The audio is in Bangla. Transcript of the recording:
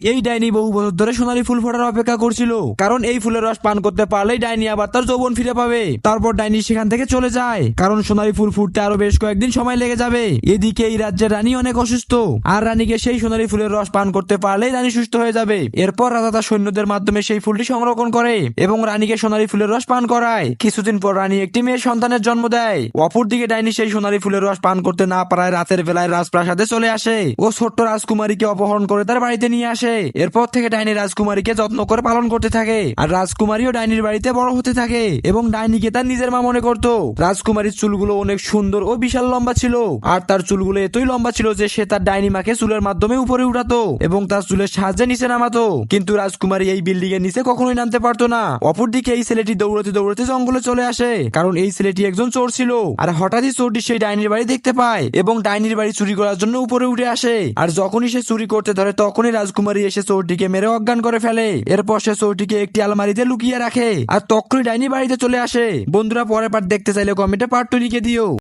এই ডাইনি বহু বছর ধরে সোনালী ফুল ফোটার অপেক্ষা করছিল। কারণ এই ফুলের রস পান করতে পারলেই ডাইনি আবার তার যৌবন ফিরে পাবে। তারপর ডাইনি সেখান থেকে চলে যায়। কারণ সোনালী ফুল ফুটতে আরও বেশ কয়েকদিন সময় লেগে যাবে। এদিকে এই রাজ্যের রানী অনেক অসুস্থ। আর রানীকে সেই সোনালী ফুলের রস পান করতে পারলেই রানী সুস্থ হয়ে যাবে। এরপর রাজা তার সৈন্যদের মাধ্যমে সেই ফুলটি সংরক্ষণ করে এবং রানীকে সোনালী ফুলের রস পান করায়। কিছুদিন পর রানী একটি মেয়ে সন্তানের জন্ম দেয়। অপরদিকে ডাইনি সেই সোনালী ফুলের রস পান করতে না পারায় রাতের বেলায় রাজপ্রাসাদে চলে আসে ও ছোট্ট রাজকুমারীকে অপহরণ করে তার বাড়িতে নিয়ে আসে। এরপর থেকে ডাইনি রাজকুমারীকে যত্ন করে পালন করতে থাকে আর রাজকুমারীও ডাইনির বাড়িতে বড় হতে থাকে এবং ডাইনিকে তার নিজের মা মনে করত। রাজকুমারীর চুলগুলো অনেক সুন্দর ও বিশাল লম্বা ছিল আর তার চুলগুলো এতই লম্বা ছিল যে সে তার ডাইনি মাকে চুলের মাধ্যমে উপরে উঠাতো এবং তার চুলের সাহায্যে নিচে নামাতো। কিন্তু রাজকুমারী এই বিল্ডিং এর নিচে কখনোই নামতে পারতো না। অপরদিকে এই ছেলেটি দৌড়তে দৌড়তে জঙ্গলে চলে আসে, কারণ এই ছেলেটি একজন চোর ছিল। আর হঠাৎই চোরটি সেই ডাইনির বাড়ি দেখতে পায় এবং ডাইনির বাড়ি চুরি করার জন্য উপরে উঠে আসে। আর যখনই সে চুরি করতে ধরে, তখনই রাজকুমারী এসে চোরটিকে মেরে অজ্ঞান করে ফেলে। এরপর সে চোরটিকে একটি আলমারিতে লুকিয়ে রাখে আর তখনই ডাইনি বাড়িতে চলে আসে। বন্ধুরা, পরের পার্ট দেখতে চাইলে কমেন্টে পার্ট টু লিখে দিও।